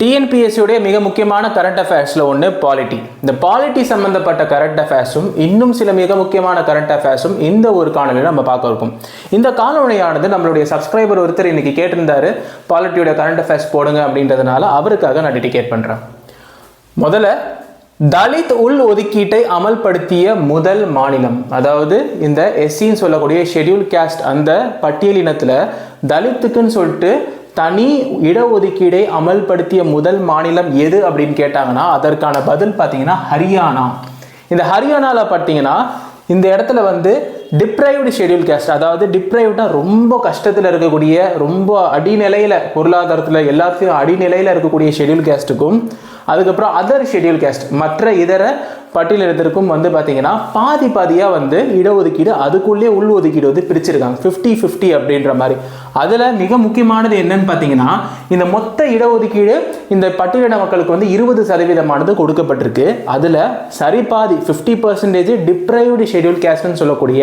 டிஎன்பிஎஸ்சியுடைய மிக முக்கியமான கரண்ட் அஃபேர்ஸில் ஒன்று பாலிட்டி இந்த பாலிட்டி சம்மந்தப்பட்ட கரண்ட் அஃபேர்ஸும் இன்னும் சில மிக முக்கியமான கரண்ட் அஃபேர்ஸும் இந்த ஒரு காணொலியில் நம்ம பார்க்க இருக்கும். இந்த காணொலியானது நம்மளுடைய சப்ஸ்கிரைபர் ஒருத்தர் இன்னைக்கு கேட்டிருந்தாரு பாலிட்டியோட கரண்ட் அஃபேர்ஸ் போடுங்க அப்படின்றதுனால அவருக்காக நான் டெடிகேட் பண்ணுறேன் முதல்ல தலித் உள் ஒதுக்கீட்டை அமல்படுத்திய முதல் மாநிலம் அதாவது இந்த எஸ்சின்னு சொல்லக்கூடிய ஷெட்யூல் கேஸ்ட் அந்த பட்டியலினத்தில் தலித்துக்குன்னு சொல்லிட்டு தனி இடஒதுக்கீடை அமல்படுத்திய முதல் மாநிலம் எது அப்படின்னு கேட்டாங்கன்னா அதற்கான பதில் பார்த்தீங்கன்னா ஹரியானா. இந்த ஹரியானாவில் பார்த்தீங்கன்னா இந்த இடத்துல வந்து டிப்ரைவ்டு ஷெட்யூல் கேஸ்ட் அதாவது டிப்ரைவ்டா ரொம்ப கஷ்டத்தில் இருக்கக்கூடிய ரொம்ப அடிநிலையில் பொருளாதாரத்தில் எல்லாத்தையும் அடிநிலையில் இருக்கக்கூடிய ஷெட்யூல் கேஸ்ட்டுக்கும் அதுக்கப்புறம் அதர் ஷெட்யூல் கேஸ்ட் மற்ற இதர பட்டியலினத்திற்கும் வந்து பார்த்தீங்கன்னா பாதி பாதியாக வந்து இடஒதுக்கீடு அதுக்குள்ளே உள் ஒதுக்கீடு வந்து பிரிச்சிருக்காங்க. ஃபிஃப்டி ஃபிஃப்டி அப்படின்ற மாதிரி. அதில் மிக முக்கியமானது என்னன்னு பார்த்தீங்கன்னா இந்த மொத்த இடஒதுக்கீடு இந்த பட்டியலின மக்களுக்கு வந்து இருபது சதவீதமானது கொடுக்கப்பட்டிருக்கு. அதில் சரி பாதி ஃபிஃப்டி பர்சன்டேஜ் டிப்ரைவ்டு ஷெட்யூல் கேஸ்ட்னு சொல்லக்கூடிய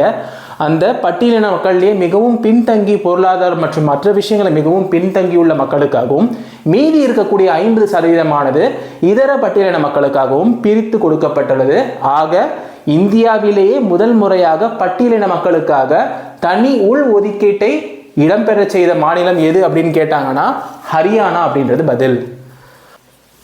அந்த பட்டியலின மக்களிலேயே மிகவும் பின்தங்கி பொருளாதாரம் மற்றும் மற்ற விஷயங்களை மிகவும் பின்தங்கியுள்ள மக்களுக்காகவும் மீதி இருக்கக்கூடிய ஐம்பது சதவீதமானது இதர பட்டியலின மக்களுக்காகவும் பிரித்து கொடுக்கப்பட்டுள்ளது. ஆக இந்தியாவிலேயே முதல் முறையாக பட்டியலின மக்களுக்காக தனி உள் ஒதுக்கீட்டை இடம்பெற செய்த மாநிலம் எது அப்படின்னு கேட்டாங்கன்னா ஹரியானா அப்படின்றது பதில்.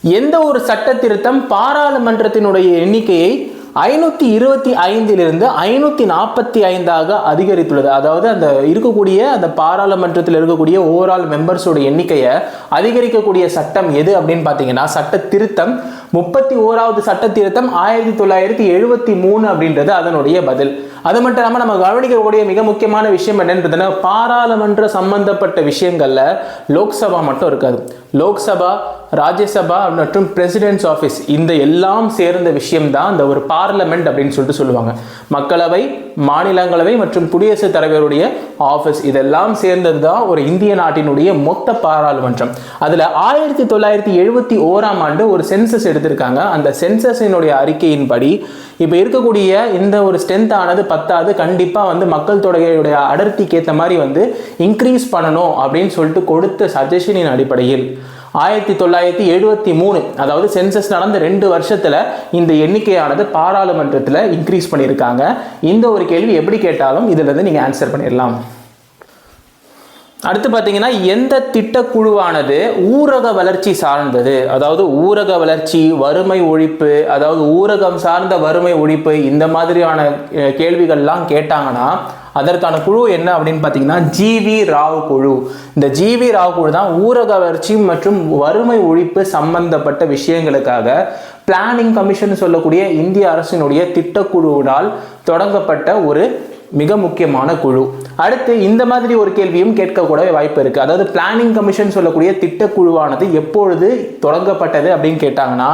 எந்த ஒரு சட்ட திருத்தம் பாராளுமன்றத்தினுடைய எண்ணிக்கையை ஐநூற்றி இருபத்தி ஐந்திலிருந்து ஐநூற்றி நாற்பத்தி ஐந்தாக அதிகரித்துள்ளது. அதாவது அந்த இருக்கக்கூடிய அந்த பாராளுமன்றத்தில் இருக்கக்கூடிய ஓவரால் மெம்பர்ஸோட எண்ணிக்கையை அதிகரிக்கக்கூடிய சட்டம் எது அப்படின்னு பார்த்தீங்கன்னா சட்ட திருத்தம் முப்பத்தி ஓராவது சட்ட திருத்தம் ஆயிரத்தி தொள்ளாயிரத்தி எழுபத்தி மூணு அப்படின்றது அதனுடைய பதில். அது மட்டும் இல்லாமல் நம்ம கவனிக்கக்கூடிய மிக முக்கியமான விஷயம் என்னன்றதுன்னா பாராளுமன்ற சம்பந்தப்பட்ட விஷயங்கள்ல லோக்சபா மட்டும் இருக்காது. லோக்சபா ராஜ்யசபா மற்றும் பிரசிடென்ட்ஸ் ஆஃபீஸ் இந்த எல்லாம் சேர்ந்த விஷயம்தான் இந்த ஒரு பார்லமெண்ட் அப்படின்னு சொல்லிட்டு சொல்லுவாங்க. மக்களவை மாநிலங்களவை மற்றும் குடியரசுத் தலைவருடைய ஆஃபீஸ் இதெல்லாம் சேர்ந்தது தான் ஒரு இந்திய நாட்டினுடைய மொத்த பாராளுமன்றம். அதில் ஆயிரத்தி தொள்ளாயிரத்தி எழுபத்தி ஓராம் ஆண்டு ஒரு சென்சஸ் எடுத்திருக்காங்க. அந்த சென்சஸினுடைய அறிக்கையின்படி இப்போ இருக்கக்கூடிய இந்த ஒரு ஸ்ட்ரென்த் ஆனது பத்தாது. கண்டிப்பாக வந்து மக்கள் தொகையுடைய அடர்த்திக்கு ஏற்ற மாதிரி வந்து இன்க்ரீஸ் பண்ணணும் அப்படின்னு சொல்லிட்டு கொடுத்த சஜஷனின் அடிப்படையில் ஆயிரத்தி தொள்ளாயிரத்தி எழுபத்தி மூணு அதாவது சென்சஸ் நடந்த ரெண்டு வருஷத்துல இந்த எண்ணிக்கையானது பாராளுமன்றத்தில் இன்க்ரீஸ் பண்ணியிருக்காங்க. இந்த ஒரு கேள்வி எப்படி கேட்டாலும் இதுல இருந்து நீங்க ஆன்சர் பண்ணிடலாம். அடுத்து பார்த்தீங்கன்னா எந்த திட்டக்குழுவானது ஊரக வளர்ச்சி சார்ந்தது? அதாவது ஊரக வளர்ச்சி வறுமை ஒழிப்பு அதாவது ஊரகம் சார்ந்த வறுமை ஒழிப்பு இந்த மாதிரியான கேள்விகள்லாம் கேட்டாங்கன்னா அதற்கான குழு என்ன அப்படின்னு பார்த்தீங்கன்னா ஜிவி ராவ் குழு. இந்த ஜிவி ராவ் குழு தான் ஊரக வளர்ச்சி மற்றும் வறுமை ஒழிப்பு சம்பந்தப்பட்ட விஷயங்களுக்காக பிளானிங் கமிஷன் சொல்லக்கூடிய இந்திய அரசினுடைய திட்டக்குழுவினால் தொடங்கப்பட்ட ஒரு மிக முக்கியமான குழு. அடுத்து இந்த மாதிரி ஒரு கேள்வியும் கேட்கக்கூட வாய்ப்பு இருக்குது அதாவது பிளானிங் கமிஷன் சொல்லக்கூடிய திட்டக்குழுவானது எப்பொழுது தொடங்கப்பட்டது அப்படின்னு கேட்டாங்கன்னா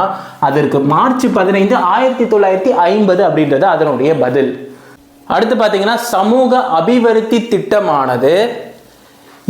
அதற்கு மார்ச் பதினைந்து ஆயிரத்தி தொள்ளாயிரத்தி ஐம்பது அப்படின்றது அதனுடைய பதில். அடுத்து பார்த்தீங்கன்னா சமூக அபிவிருத்தி திட்டமானது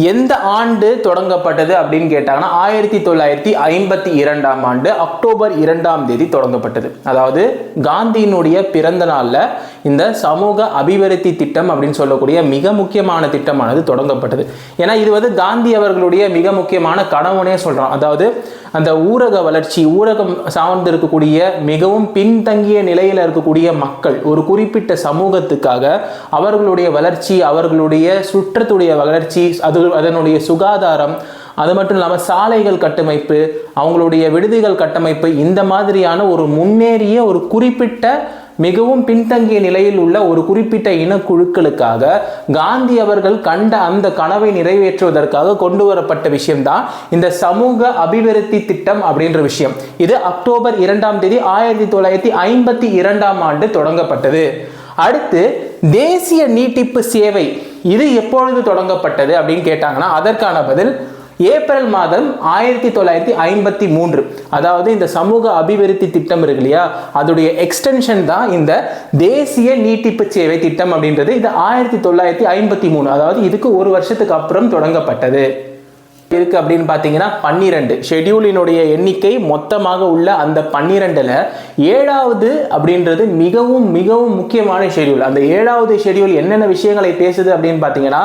எந்த ஆண்டு தொடங்கப்பட்டது அப்படின்னு கேட்டாங்கன்னா ஆயிரத்தி தொள்ளாயிரத்தி ஐம்பத்தி இரண்டாம் ஆண்டு அக்டோபர் இரண்டாம் தேதி தொடங்கப்பட்டது. அதாவது காந்தியினுடைய பிறந்த நாளில் இந்த சமூக அபிவிருத்தி திட்டம் அப்படின்னு சொல்லக்கூடிய மிக முக்கியமான திட்டமானது தொடங்கப்பட்டது. ஏன்னா இது வந்து காந்தி அவர்களுடைய மிக முக்கியமான கனவுனே சொல்கிறோம் அதாவது அந்த ஊரக வளர்ச்சி ஊரகம் சார்ந்து இருக்கக்கூடிய மிகவும் பின்தங்கிய நிலையில் இருக்கக்கூடிய மக்கள் ஒரு குறிப்பிட்ட சமூகத்துக்காக அவர்களுடைய வளர்ச்சி அவர்களுடைய சுற்றத்துடைய வளர்ச்சி அது அதனுடைய சுகாதாரம் அது மட்டும் இல்லாமல் சாலைகள் கட்டமைப்பு அவங்களுடைய விடுதிகள் கட்டமைப்பு இந்த மாதிரியான ஒரு முன்னேறிய ஒரு குறிப்பிட்ட மிகவும் பின்தங்கிய நிலையில் உள்ள ஒரு குறிப்பிட்ட இனக்குழுக்களுக்காக காந்தி அவர்கள் கண்ட அந்த கனவை நிறைவேற்றுவதற்காக கொண்டு வரப்பட்ட விஷயம்தான் இந்த சமூக அபிவிருத்தி திட்டம் அப்படின்ற விஷயம். இது அக்டோபர் இரண்டாம் தேதி ஆயிரத்தி தொள்ளாயிரத்தி ஐம்பத்தி இரண்டாம் ஆண்டு தொடங்கப்பட்டது. அடுத்து தேசிய நீட்டிப்பு சேவை. இது எப்பொழுது தொடங்கப்பட்டது அப்படின்னு கேட்டாங்கன்னா அதற்கான பதில் ஏப்ரல் மாதம் ஆயிரத்தி தொள்ளாயிரத்தி ஐம்பத்தி மூன்று. அதாவது இந்த சமூக அபிவிருத்தி திட்டம் இருக்கு இல்லையா? அதோடைய எக்ஸ்டென்ஷன் தான் இந்த தேசிய நீட்டிப்பு சேவை திட்டம் அப்படின்றது இது ஆயிரத்தி தொள்ளாயிரத்தி ஐம்பத்தி மூணு. அதாவது இதுக்கு ஒரு வருஷத்துக்கு அப்புறம் தொடங்கப்பட்டது. இருக்கு அப்படின்னு பார்த்தீங்கன்னா பன்னிரெண்டு. ஷெட்யூலினுடைய எண்ணிக்கை மொத்தமாக உள்ள அந்த பன்னிரெண்டில் ஏழாவது அப்படின்றது மிகவும் மிகவும் முக்கியமான ஷெட்யூல் அந்த ஏழாவது ஷெட்யூல் என்னென்ன விஷயங்களை பேசுது அப்படின்னு பார்த்தீங்கன்னா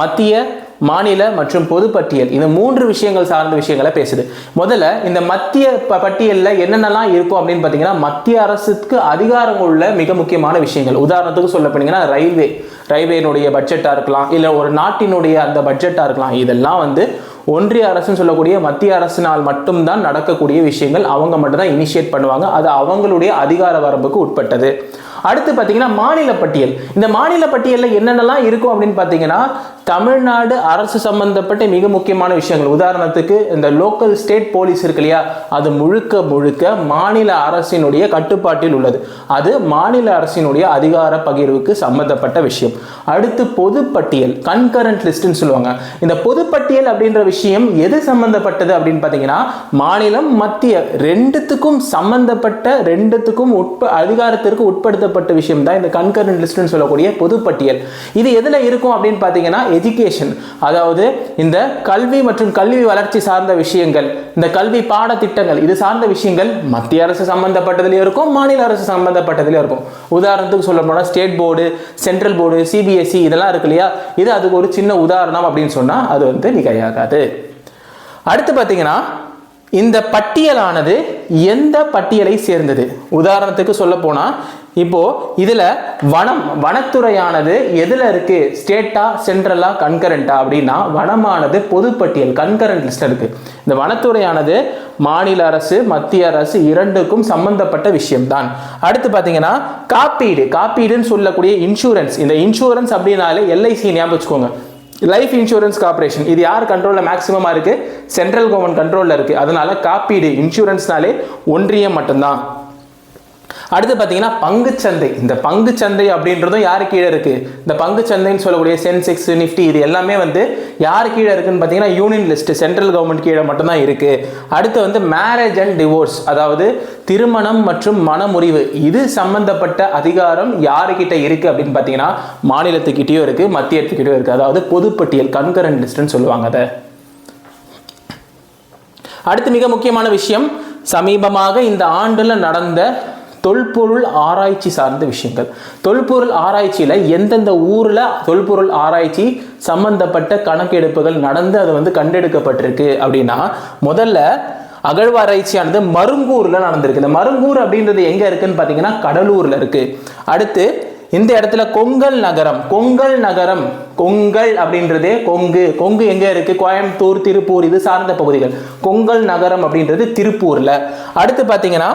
மத்திய மாநில மற்றும் பொதுப்பட்டியல் இந்த மூன்று விஷயங்கள் சார்ந்த விஷயங்களை பேசுது. முதல்ல இந்த மத்திய ப- என்னென்னலாம் இருக்கும் அப்படின்னு பார்த்தீங்கன்னா மத்திய அரசுக்கு அதிகாரம் உள்ள மிக முக்கியமான விஷயங்கள். உதாரணத்துக்கு சொல்ல போனீங்கன்னா ரயில்வே. ரயில்வேனுடைய பட்ஜெட்டாக இருக்கலாம் இல்லை ஒரு நாட்டினுடைய அந்த பட்ஜெட்டாக இருக்கலாம். இதெல்லாம் வந்து ஒன்றிய அரசுன்னு சொல்லக்கூடிய மத்திய அரசினால் மட்டும்தான் நடக்கக்கூடிய விஷயங்கள். அவங்க மட்டும்தான் இனிஷியேட் பண்ணுவாங்க. அது அவங்களுடைய அதிகார வரம்புக்கு உட்பட்டது. அடுத்து பார்த்தீங்கன்னா மாநில பட்டியல். இந்த மாநில பட்டியலில் என்னென்னலாம் இருக்கும் அப்படின்னு பார்த்தீங்கன்னா தமிழ்நாடு அரசு சம்பந்தப்பட்ட மிக முக்கியமான விஷயங்கள். உதாரணத்துக்கு இந்த லோக்கல் ஸ்டேட் போலீஸ் இருக்கு இல்லையா? அது முழுக்க முழுக்க மாநில அரசினுடைய கட்டுப்பாட்டில் உள்ளது. அது மாநில அரசினுடைய அதிகார பகிர்வுக்கு சம்பந்தப்பட்ட விஷயம். அடுத்து பொதுப்பட்டியல் கன்கரண்ட் லிஸ்ட்னு சொல்லுவாங்க. இந்த பொதுப்பட்டியல் அப்படின்ற விஷயம் எது சம்பந்தப்பட்டது அப்படின்னு பார்த்தீங்கன்னா மாநிலம் மத்திய ரெண்டுத்துக்கும் சம்பந்தப்பட்ட ரெண்டுத்துக்கும் உட்ப அதிகாரத்திற்கு உட்படுத்தப்பட்ட விஷயம் தான் இந்த கன்கரண்ட் லிஸ்ட்னு சொல்லக்கூடிய பொதுப்பட்டியல். இது எதில் இருக்கும் அப்படின்னு பார்த்தீங்கன்னா எஜுகேஷன் அதாவது இந்த கல்வி மற்றும் கல்வி வளர்ச்சி சார்ந்த விஷயங்கள் இந்த கல்வி பாடத்திட்டங்கள் இது சார்ந்த விஷயங்கள் மத்திய அரசு சம்பந்தப்பட்டதுலேயும் இருக்கும் மாநில அரசு சம்பந்தப்பட்டதுலேயும் இருக்கும். உதாரணத்துக்கு சொல்ல போனால் state board central board CBSE இதெல்லாம் இருக்கு இல்லையா? இது அதுக்கு ஒரு சின்ன உதாரணம் அப்படின்னு சொன்னால் அது வந்து மிகையாகாது அடுத்து பார்த்தீங்கன்னா இந்த பட்டியலானது எந்த பட்டியலை சேர்ந்தது? உதாரணத்துக்கு சொல்ல போனால் இப்போ இதில் வனம் வனத்துறையானது எதில் இருக்கு? ஸ்டேட்டா சென்ட்ரலா கன்கரண்டா அப்படின்னா வனமானது பொதுப்பட்டியல் கன்கரண்ட் லிஸ்ட் இருக்கு. இந்த வனத்துறையானது மாநில அரசு மத்திய அரசு இரண்டுக்கும் சம்பந்தப்பட்ட விஷயம்தான். அடுத்து பார்த்தீங்கன்னா காப்பீடு. காப்பீடுன்னு சொல்லக்கூடிய இன்சூரன்ஸ் இந்த இன்சூரன்ஸ் அப்படின்னாலே எல்ஐசி ஞாபகம் வச்சுக்கோங்க. லைஃப் இன்சூரன்ஸ் கார்பரேஷன் இது யார் கண்ட்ரோலில் மேக்ஸிமமாக இருக்குது சென்ட்ரல் கவர்மெண்ட் கண்ட்ரோலில் இருக்குது அதனால காப்பீடு இன்சூரன்ஸ்னாலே ஒன்றியம் மட்டும்தான். அடுத்து பார்த்தீங்கன்னா பங்குச்சந்தை. இந்த பங்குச்சந்தை அப்படின்றதும் யாரு கீழே இருக்கு? இந்த பங்குச்சந்தைன்னு சொல்லக்கூடிய சென்செக்ஸ் நிஃப்டி இது எல்லாமே வந்து யார் கீழே இருக்குன்னு பார்த்தீங்கன்னா யூனியன் லிஸ்ட் சென்ட்ரல் கவர்மெண்ட் கீழே மட்டும்தான் இருக்கு. அடுத்து வந்து மேரேஜ் அண்ட் டிவோர்ஸ் அதாவது திருமணம் மற்றும் மனமுறிவு. இது சம்பந்தப்பட்ட அதிகாரம் யாருக்கிட்ட இருக்கு அப்படின்னு பார்த்தீங்கன்னா மாநிலத்துக்கிட்டேயும் இருக்கு மத்தியத்துக்கிட்டேயும் இருக்கு. அதாவது பொதுப்பட்டியல் கன்கரண்ட் லிஸ்ட்னு சொல்லுவாங்க அதை. அடுத்து மிக முக்கியமான விஷயம் சமீபமாக இந்த ஆண்டில் நடந்த தொல்பொருள் ஆராய்ச்சி சார்ந்த விஷயங்கள். தொல்பொருள் ஆராய்ச்சியில் எந்தெந்த ஊரில் தொல்பொருள் ஆராய்ச்சி சம்பந்தப்பட்ட கணக்கெடுப்புகள் நடந்து அது வந்து கண்டெடுக்கப்பட்டிருக்கு அப்படின்னா முதல்ல அகழ்வாராய்ச்சியானது மருங்கூரில் நடந்திருக்கு. இந்த மருங்கூர் அப்படின்றது எங்கே இருக்குன்னு பார்த்தீங்கன்னா கடலூரில் இருக்குது அடுத்து இந்த இடத்துல கொங்கல் நகரம் கொங்கல் நகரம் கொங்கல் அப்படின்றதே கொங்கு. கொங்கு எங்கே இருக்குது கோயம்புத்தூர் திருப்பூர் இது சார்ந்த பகுதிகள். கொங்கல் நகரம் அப்படின்றது திருப்பூரில். அடுத்து பார்த்தீங்கன்னா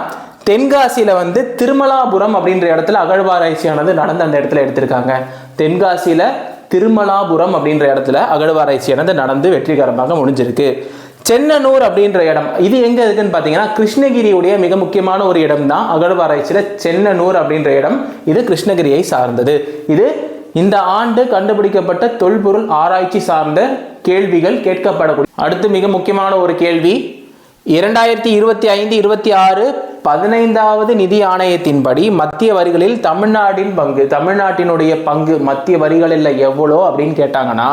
தென்காசியில வந்து திருமலாபுரம் அப்படின்ற இடத்துல அகழ்வாராய்ச்சியானது நடந்து அந்த இடத்துல எடுத்திருக்காங்க. தென்காசியில திருமலாபுரம் அப்படின்ற இடத்துல அகழ்வாராய்ச்சியானது நடந்து வெற்றிகரமாக முடிஞ்சிருக்கு. சென்னனூர் அப்படின்ற இடம் இது எங்க இருக்குன்னு பார்த்தீங்கன்னா கிருஷ்ணகிரியுடைய மிக முக்கியமான ஒரு இடம் தான் அகழ்வாராய்ச்சியில் சென்னனூர் அப்படின்ற இடம் இது கிருஷ்ணகிரியை சார்ந்தது. இது இந்த ஆண்டு கண்டுபிடிக்கப்பட்ட தொல்பொருள் ஆராய்ச்சி சார்ந்த கேள்விகள் கேட்கப்படக்கூடிய அடுத்து மிக முக்கியமான ஒரு கேள்வி இரண்டாயிரத்தி இருபத்தி ஐந்து இருபத்தி ஆறு பதினைந்தாவது நிதி ஆணையத்தின்படி மத்திய வரிகளில் தமிழ்நாட்டின் பங்கு தமிழ்நாட்டினுடைய பங்கு மத்திய வரிகளில் எவ்வளோ அப்படின்னு கேட்டாங்கன்னா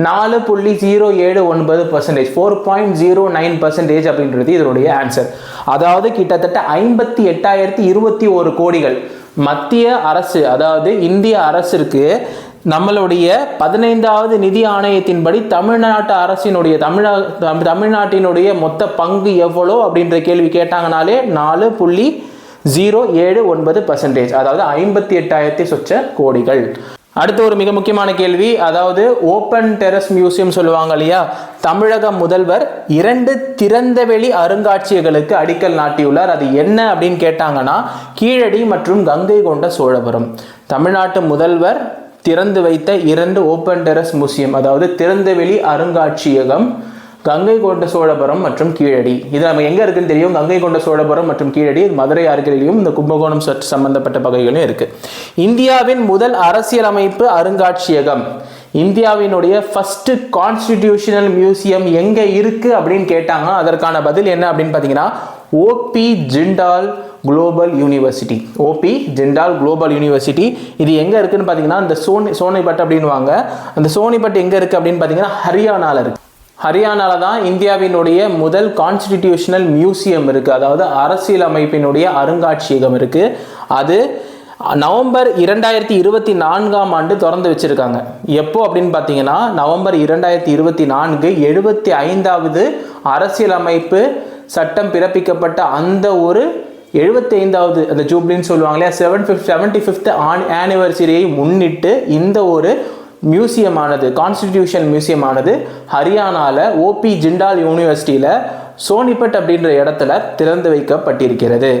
நாலு புள்ளி ஜீரோ ஏழு ஒன்பது percentage four point zero nine percentage அப்படின்றது இதனுடைய ஆன்சர் அதாவது கிட்டத்தட்ட ஐம்பத்தி எட்டாயிரத்தி இருபத்தி ஒரு கோடிகள் மத்திய அரசு அதாவது இந்திய அரசிற்கு நம்மளுடைய பதினைந்தாவது நிதி ஆணையத்தின்படி தமிழ்நாட்டு அரசினுடைய தமிழ தமிழ்நாட்டினுடைய மொத்த பங்கு எவ்வளோ அப்படின்ற கேள்வி கேட்டாங்கனாலே நாலு புள்ளி ஜீரோ ஏழு ஒன்பது பர்சன்டேஜ் அதாவது ஐம்பத்தி எட்டாயிரத்தி சொச்ச கோடிகள். அடுத்து ஒரு மிக முக்கியமான கேள்வி அதாவது ஓப்பன் டெரஸ் மியூசியம் சொல்லுவாங்க இல்லையா? தமிழக முதல்வர் இரண்டு திறந்தவெளி அருங்காட்சியகங்களுக்கு அடிக்கல் நாட்டியுள்ளார். அது என்ன அப்படின்னு கேட்டாங்கன்னா கீழடி மற்றும் கங்கை கொண்ட சோழபுரம். தமிழ்நாட்டு முதல்வர் திறந்து வைத்த இரண்டு ஓப்பன் டெரஸ் மியூசியம் அதாவது திறந்தவெளி அருங்காட்சியகம் கங்கை கொண்ட சோழபுரம் மற்றும் கீழடி. இது நம்ம எங்கே இருக்குன்னு தெரியும்? கங்கை கொண்ட சோழபுரம் மற்றும் கீழடி இது மதுரை அருகிலையும் இந்த கும்பகோணம் சற்று சம்பந்தப்பட்ட பகுதிகளும் இருக்குது இந்தியாவின் முதல் அரசியலமைப்பு அருங்காட்சியகம். இந்தியாவினுடைய ஃபஸ்ட்டு கான்ஸ்டிடியூஷனல் மியூசியம் எங்கே இருக்குது அப்படின்னு கேட்டாங்க அதற்கான பதில் என்ன அப்படின்னு பார்த்தீங்கன்னா OP Jindal global university OP Jindal global university இது எங்கே இருக்குன்னு பார்த்தீங்கன்னா இந்த சோனி சோனிபட் அப்படின்னுவாங்க. அந்த சோனிபட் எங்கே இருக்குது அப்படின்னு பார்த்தீங்கன்னா ஹரியானாவில் இருக்குது ஹரியானால தான் இந்தியாவினுடைய முதல் கான்ஸ்டிடியூஷனல் மியூசியம் இருக்குது அதாவது அரசியலமைப்பினுடைய அருங்காட்சியகம் இருக்குது அது நவம்பர் இரண்டாயிரத்தி இருபத்தி நான்காம் ஆண்டு திறந்து வச்சிருக்காங்க. எப்போ அப்படின்னு பார்த்தீங்கன்னா நவம்பர் இரண்டாயிரத்தி இருபத்தி நான்கு எழுபத்தி ஐந்தாவது அரசியலமைப்பு சட்டம் பிறப்பிக்கப்பட்ட அந்த ஒரு எழுபத்தைந்தாவது அந்த ஜூப்ளின்னு சொல்லுவாங்க இல்லையா? செவன் ஃபிஃப்த் செவன்டி ஃபிஃப்த் ஆனிவர்சரியை முன்னிட்டு இந்த ஒரு மியூசியமானது கான்ஸ்டிடியூஷன் மியூசியமானது ஹரியானாவில் ஓபி ஜிண்டால் யூனிவர்சிட்டியில் சோனிபட் அப்படின்ற இடத்துல திறந்து வைக்கப்பட்டிருக்கிறது.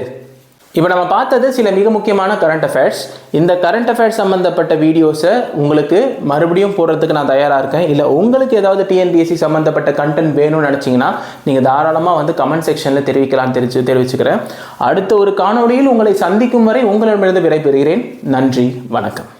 இப்போ நம்ம பார்த்தது சில மிக முக்கியமான கரண்ட் அஃபேர்ஸ் இந்த கரண்ட் அஃபேர்ஸ் சம்மந்தப்பட்ட வீடியோஸை உங்களுக்கு மறுபடியும் போடுறதுக்கு நான் தயாராக இருக்கேன். இல்லை உங்களுக்கு ஏதாவது டிஎன்பிஎஸ்சி சம்மந்தப்பட்ட கண்டென்ட் வேணும்னு நினச்சிங்கன்னா நீங்கள் தாராளமாக வந்து கமெண்ட் செக்ஷனில் தெரிவிக்கலாம் தெரிவிச்சு தெரிவிச்சுக்கிறேன். அடுத்த ஒரு காணொளியில் உங்களை சந்திக்கும் வரை உங்களிடமிருந்து விடைபெறுகிறேன். நன்றி வணக்கம்.